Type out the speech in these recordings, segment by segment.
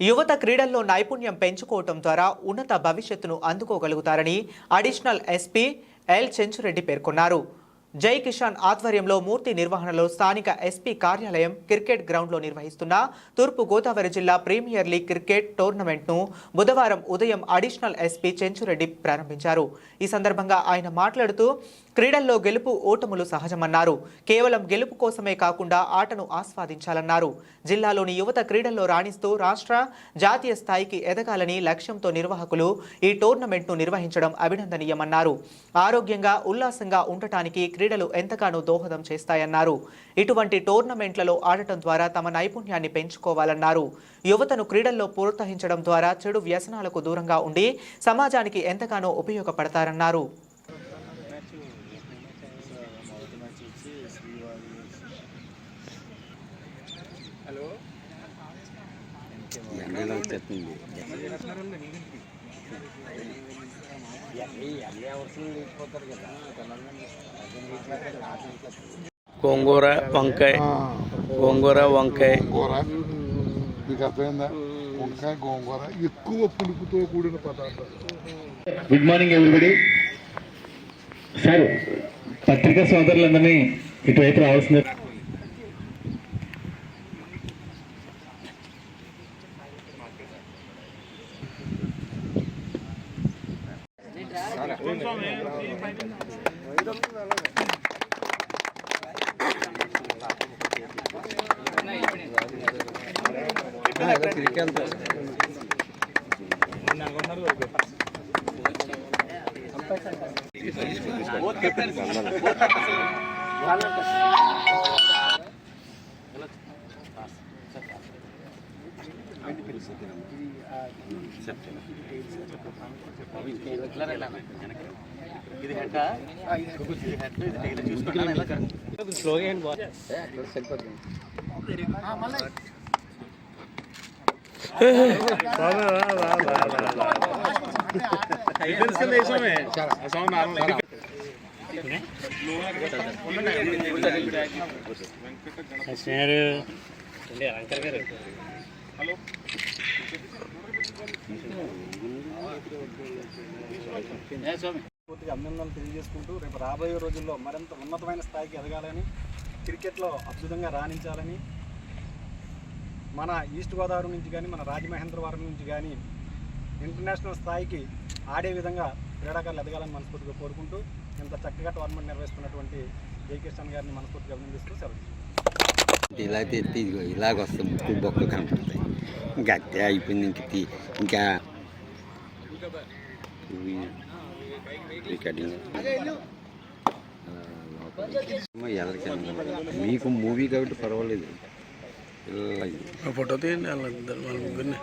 యువత క్రీడల్లో నైపుణ్యం పెంచుకోవటం ద్వారా ఉన్నత భవిష్యత్తును అందుకోగలుగుతారని అడిషనల్ ఎస్పీ ఎల్ చెంచురెడ్డి పేర్కొన్నారు. జై కిషాన్ ఆధ్వర్యంలో మూర్తి నిర్వహణలో స్థానిక ఎస్పీ కార్యాలయం క్రికెట్ గ్రౌండ్లో నిర్వహిస్తున్న తూర్పు గోదావరి జిల్లా ప్రీమియర్ లీగ్ క్రికెట్ టోర్నమెంట్ను బుధవారం ఉదయం అడిషనల్ ఎస్పీ చెంచురెడ్డి ప్రారంభించారు. ఈ సందర్భంగా ఆయన మాట్లాడుతూ క్రీడల్లో గెలుపు ఓటములు సహజమన్నారు. కేవలం గెలుపు కోసమే కాకుండా ఆటను ఆస్వాదించాలన్నారు. జిల్లాలోని యువత క్రీడల్లో రాణిస్తూ రాష్ట్ర జాతీయ స్థాయికి ఎదగాలని లక్ష్యంతో నిర్వాహకులు ఈ టోర్నమెంట్ను నిర్వహించడం అభినందనీయమన్నారు. ఆరోగ్యంగా ఉల్లాసంగా ఉండటానికి క్రీడలు ఎంతగానో దోహదం చేస్తాయన్నారు. ఇటువంటి టోర్నమెంట్లలో ఆడటం ద్వారా తమ నైపుణ్యాన్ని పెంచుకోవాలన్నారు. యువతను క్రీడల్లో ప్రోత్సహించడం ద్వారా చెడు వ్యసనాలకు దూరంగా ఉండి సమాజానికి ఎంతగానో ఉపయోగపడతారన్నారు. గోంగూర వంకాయ. గోంగూర వంకాయ. మీకు అర్థమైందా? వంకాయ గోంగూర ఎక్కువ పులుపుతో కూడిన పదార్థాలు. గుడ్ మార్నింగ్ ఎవ్రీబడి సార్ పత్రికా సోదరులందరినీ ఇటువైపు రావాల్సింది. తిరిగి ఇది హెడ్ ఇది హెడ్ ఇది టైలర్ చూసుకుంటాను ఎలా కరెక్ట్ స్లోగా అండ్ బాగా సరిపోతుంది వెంకట గణపతి పూర్తిగా అభినందనలు తెలియజేసుకుంటూ రేపు రాబోయే రోజుల్లో మరింత ఉన్నతమైన స్థాయికి ఎదగాలని క్రికెట్లో అద్భుతంగా రాణించాలని మన ఈస్ట్ గోదావరి నుంచి కానీ మన రాజమహేంద్రవరం నుంచి కానీ ఇంటర్నేషనల్ స్థాయికి ఆడే విధంగా క్రీడాకారులు ఎదగాలని మనస్ఫూర్తిగా కోరుకుంటూ ఇంత చక్కగా టోర్నమెంట్ నిర్వహిస్తున్నటువంటి జై కిషన్ గారిని మనస్ఫూర్తిగా అభినందిస్తూ సెలవు. ఇలా తెత్తి ఇదిగో ఇలాగొస్తే ముక్కు బొక్క కనపడతాయి ఇంకా అత్తే అయిపోయింది ఇంక ఇంకా రికార్డింగ్ ఎవరికైనా మీకు మూవీ కాబట్టి పర్వాలేదు ఫోటో తీయండి వాళ్ళ ఇద్దరు ముగ్గురిని.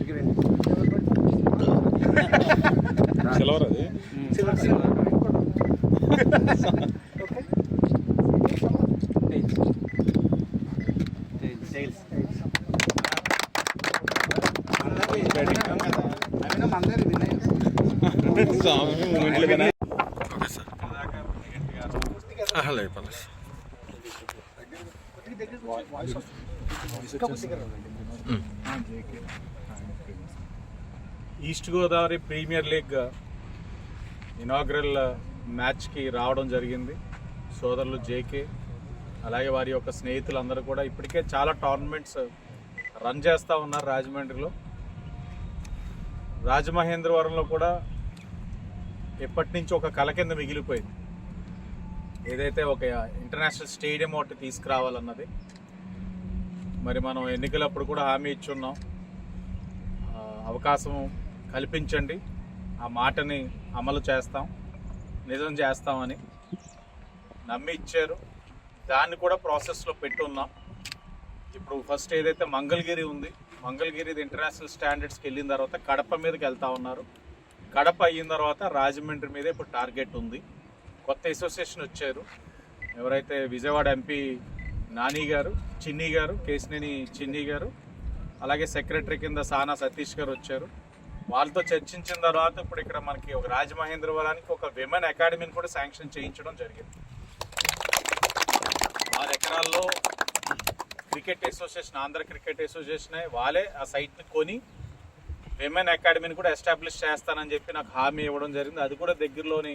ఓకే అది అలా పర్లేదు east Godavari premier league inaugural మ్యాచ్కి రావడం జరిగింది. సోదరులు జేకే అలాగే వారి యొక్క స్నేహితులందరూ కూడా ఇప్పటికే చాలా టోర్నమెంట్స్ రన్ చేస్తూ ఉన్నారు రాజమండ్రిలో. రాజమహేంద్రవరంలో కూడా ఎప్పటి నుంచి ఒక కళ కింద మిగిలిపోయింది. ఏదైతే ఒక ఇంటర్నేషనల్ స్టేడియం ఒకటి తీసుకురావాలన్నది. మరి మనం ఎన్నికలప్పుడు కూడా హామీ ఇచ్చున్నాం. అవకాశం కల్పించండి. ఆ మాటని అమలు చేస్తాం నిజం చేస్తామని నమ్మి ఇచ్చారు. దాన్ని కూడా ప్రాసెస్లో పెట్టున్నాం. ఇప్పుడు ఫస్ట్ ఏదైతే మంగళగిరి ఉంది మంగళగిరి ఇంటర్నేషనల్ స్టాండర్డ్స్కి వెళ్ళిన తర్వాత కడప మీదకి వెళ్తా ఉన్నారు. కడప అయిన తర్వాత రాజమండ్రి మీద ఇప్పుడు టార్గెట్ ఉంది. కొత్త అసోసియేషన్ వచ్చారు. ఎవరైతే విజయవాడ ఎంపీ నాని గారు చిన్ని గారు కేసినేని చిన్ని గారు అలాగే సెక్రటరీ కింద సానా సతీష్ గారు వచ్చారు. వాళ్ళతో చర్చించిన తర్వాత ఇప్పుడు ఇక్కడ మనకి ఒక రాజమహేంద్రవరానికి ఒక విమెన్ అకాడమీని కూడా శాంక్షన్ చేయించడం జరిగింది. Cricket association Andhra cricket association వాళ్ళే ఆ సైట్ని కొని విమెన్ అకాడమీని కూడా ఎస్టాబ్లిష్ చేస్తానని చెప్పి నాకు హామీ ఇవ్వడం జరిగింది. అది కూడా దగ్గరలోని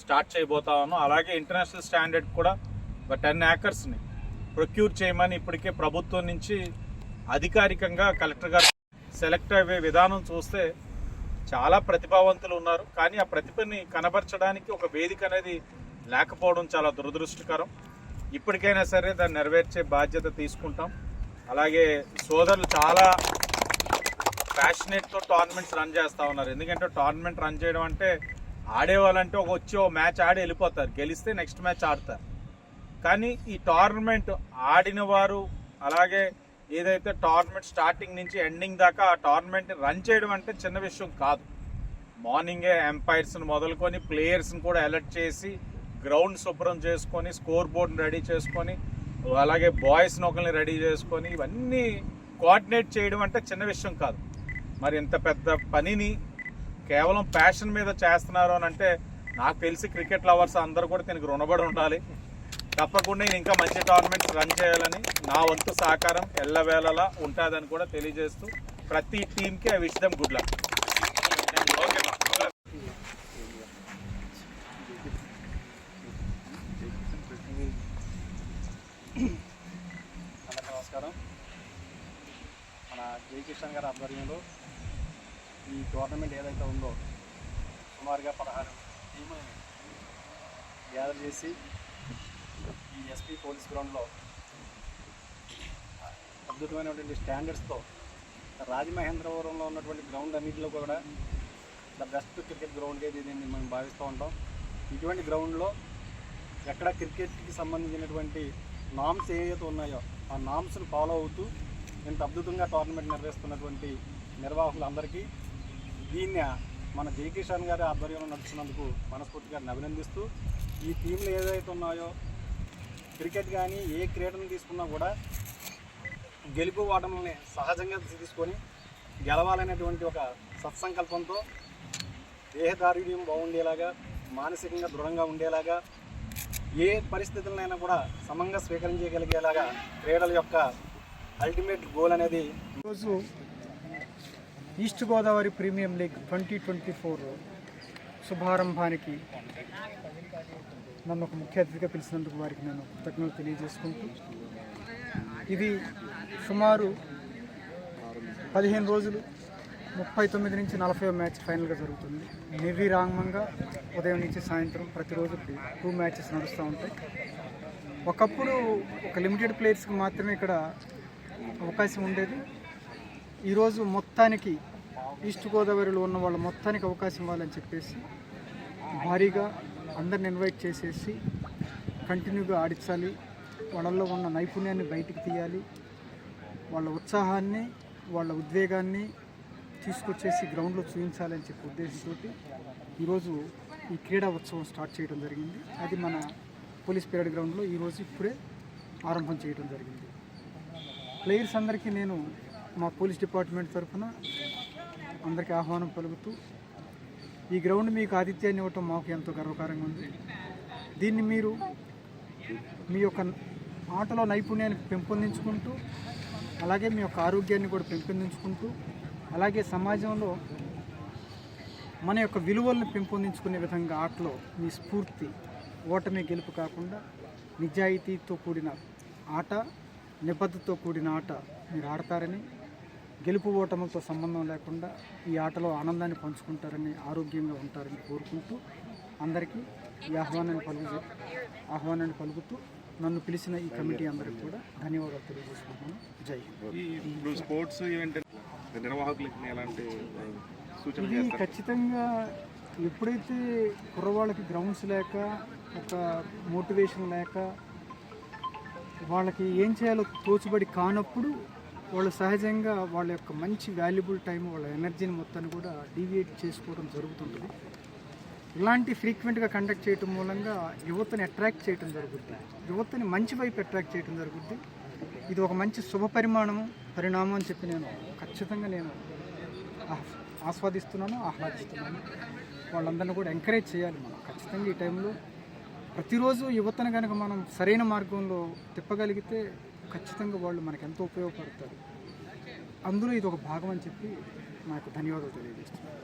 స్టార్ట్ చేయబోతా ఉన్నాం. అలాగే ఇంటర్నేషనల్ స్టాండర్డ్ కూడా ఒక టెన్ ఏకర్స్ని ప్రొక్యూర్ చేయమని ఇప్పటికే ప్రభుత్వం నుంచి అధికారికంగా కలెక్టర్ గారు సెలెక్ట్ అయ్యే విధానం చూస్తే చాలా ప్రతిభావంతులు ఉన్నారు. కానీ ఆ ప్రతిభని కనబరచడానికి ఒక వేదిక అనేది లేకపోవడం చాలా దురదృష్టకరం. ఇప్పటికైనా సరే దాన్ని నెరవేర్చే బాధ్యత తీసుకుంటాం. అలాగే సోదరులు చాలా ప్యాషనేట్తో టోర్నమెంట్స్ రన్ చేస్తూ ఉన్నారు. ఎందుకంటే టోర్నమెంట్ రన్ చేయడం అంటే ఆడేవాళ్ళంటే ఒక వచ్చి ఒక మ్యాచ్ ఆడి వెళ్ళిపోతారు. గెలిస్తే నెక్స్ట్ మ్యాచ్ ఆడతారు. కానీ ఈ టోర్నమెంట్ ఆడిన వారు అలాగే ఏదైతే టోర్నమెంట్ స్టార్టింగ్ నుంచి ఎండింగ్ దాకా ఆ టోర్నమెంట్ రన్ చేయడం అంటే చిన్న విషయం కాదు. మార్నింగే ఎంపైర్స్ని మొదలుకొని ప్లేయర్స్ని కూడా అలర్ట్ చేసి గ్రౌండ్ శుభ్రం చేసుకొని స్కోర్ బోర్డ్ని రెడీ చేసుకొని అలాగే బాయ్స్ని ఒకరిని రెడీ చేసుకొని ఇవన్నీ కోఆర్డినేట్ చేయడం అంటే చిన్న విషయం కాదు. మరి ఇంత పెద్ద పనిని కేవలం ప్యాషన్ మీద చేస్తున్నారు అని అంటే నాకు తెలిసి క్రికెట్ లవర్స్ అందరూ కూడా దీనికి రుణపడి ఉండాలి. తప్పకుండా ఇంకా మంచి టోర్నమెంట్స్ రన్ చేయాలని నా వంతు సహకారం ఎల్లవేళలా ఉంటుందని కూడా తెలియజేస్తూ ప్రతి టీంకి I wish them good luck నమస్కారం. మన జయకిషన్ గారి ఆధ్వర్యంలో ఈ టోర్నమెంట్ ఏదైతే ఉందో సుమారుగా పదహారు టీములు గ్యాదర్ చేసి ఈ ఎస్పీ పోలీస్ గ్రౌండ్లో అద్భుతమైనటువంటి స్టాండర్డ్స్తో రాజమహేంద్రవరంలో ఉన్నటువంటి గ్రౌండ్ అన్నింటిలో కూడా ద బెస్ట్ క్రికెట్ గ్రౌండ్ ఏది ఇది అని మనం భావిస్తూ ఉంటాం. ఇటువంటి గ్రౌండ్లో ఎక్కడ క్రికెట్కి సంబంధించినటువంటి నామ్స్ ఏవైతే ఉన్నాయో ఆ నామ్స్ని ఫాలో అవుతూ ఇంత అద్భుతంగా టోర్నమెంట్ నిర్వహిస్తున్నటువంటి నిర్వాహకులందరికీ దీన్ని మన జయకిషన్ గారి ఆధ్వర్యంలో నడుస్తున్నందుకు మనస్ఫూర్తిగా అభినందిస్తూ ఈ టీంలు ఏదైతే ఉన్నాయో క్రికెట్ కానీ ఏ క్రీడను తీసుకున్నా కూడా గెలుపు ఓటములని సహజంగా తీసుకొని గెలవాలనేటువంటి ఒక సత్సంకల్పంతో దేహదారుణ్యం బాగుండేలాగా మానసికంగా దృఢంగా ఉండేలాగా ఏ పరిస్థితులనైనా కూడా సమంగా స్వీకరించగలిగేలాగా క్రీడల యొక్క అల్టిమేట్ గోల్ అనేది ఈరోజు east Godavari premium league twenty twenty four శుభారంభానికి నన్ను ఒక ముఖ్య అతిథిగా పిలిచినందుకు వారికి నేను కృతజ్ఞతలు తెలియజేసుకుంటూ ఇది సుమారు పదిహేను రోజులు ముప్పై తొమ్మిది నుంచి నలభై మ్యాచ్ ఫైనల్గా జరుగుతుంది. నిర్విరామంగా ఉదయం నుంచి సాయంత్రం ప్రతిరోజు టూ మ్యాచెస్ నడుస్తూ ఉంటాయి. ఒకప్పుడు ఒక లిమిటెడ్ ప్లేయర్స్కి మాత్రమే ఇక్కడ అవకాశం ఉండేది. ఈరోజు మొత్తానికి ఈస్ట్ గోదావరిలో ఉన్న వాళ్ళ మొత్తానికి అవకాశం ఇవ్వాలని చెప్పేసి భారీగా అందరిని ఇన్వైట్ చేసేసి కంటిన్యూగా ఆడించాలి. వాళ్ళల్లో ఉన్న నైపుణ్యాన్ని బయటికి తీయాలి. వాళ్ళ ఉత్సాహాన్ని వాళ్ళ ఉద్వేగాన్ని తీసుకొచ్చేసి గ్రౌండ్లో చూపించాలని చెప్పే ఉద్దేశంతో ఈరోజు ఈ క్రీడా ఉత్సవం స్టార్ట్ చేయడం జరిగింది. అది మన పోలీస్ పీరియడ్ గ్రౌండ్లో ఈరోజు ఇప్పుడే ఆరంభం చేయడం జరిగింది. ప్లేయర్స్ అందరికీ నేను మా పోలీస్ డిపార్ట్మెంట్ తరఫున అందరికీ ఆహ్వానం పలుకుతూ ఈ గ్రౌండ్ మీకు ఆతిథ్యాన్ని ఇవ్వటం మాకు ఎంతో గర్వకారంగా ఉంది. దీన్ని మీరు మీ యొక్క ఆటలో నైపుణ్యాన్ని పెంపొందించుకుంటూ అలాగే మీ యొక్క ఆరోగ్యాన్ని కూడా పెంపొందించుకుంటూ అలాగే సమాజంలో మన యొక్క విలువలను పెంపొందించుకునే విధంగా ఆటలో మీ స్ఫూర్తి ఓటమి గెలుపు కాకుండా నిజాయితీతో కూడిన ఆట నిబద్ధతో కూడిన ఆట మీరు ఆడతారని గెలుపు ఓటములతో సంబంధం లేకుండా ఈ ఆటలో ఆనందాన్ని పంచుకుంటారని ఆరోగ్యంగా ఉంటారని కోరుకుంటూ అందరికీ ఈ ఆహ్వానాన్ని పలుకు ఆహ్వానాన్ని పలుకుతూ నన్ను పిలిచిన ఈ కమిటీ అందరికీ కూడా ధన్యవాదాలు తెలియజేసుకుంటున్నాను జై. ఇప్పుడు స్పోర్ట్స్ ఈవెంట్ నిర్వాహకులకి ఎలాంటి సూచన ఇది ఖచ్చితంగా ఎప్పుడైతే కుర్రవాళ్ళకి గ్రౌండ్స్ లేక ఒక మోటివేషన్ లేక వాళ్ళకి ఏం చేయాలో తోచుబడి కానప్పుడు వాళ్ళు సహజంగా వాళ్ళ యొక్క మంచి వాల్యుబుల్ టైం వాళ్ళ ఎనర్జీని మొత్తాన్ని కూడా డీవియేట్ చేసుకోవడం జరుగుతుంటుంది. ఇలాంటి ఫ్రీక్వెంట్గా కండక్ట్ చేయటం మూలంగా యువతని అట్రాక్ట్ చేయటం జరుగుద్ది యువతని మంచి వైపు అట్రాక్ట్ చేయడం జరుగుద్ది ఇది ఒక మంచి శుభ పరిమాణము పరిణామం అని చెప్పి నేను ఖచ్చితంగా నేను ఆస్వాదిస్తున్నాను ఆహ్లాదిస్తున్నాను. వాళ్ళందరినీ కూడా ఎంకరేజ్ చేయాలి మనం. ఖచ్చితంగా ఈ టైంలో ప్రతిరోజు యువతను కనుక మనం సరైన మార్గంలో తిప్పగలిగితే ఖచ్చితంగా వాళ్ళు మనకు ఎంతో ఉపయోగపడతారు. అందులో ఇది ఒక భాగం అని చెప్పి నాకు ధన్యవాదాలు తెలియజేస్తున్నాను.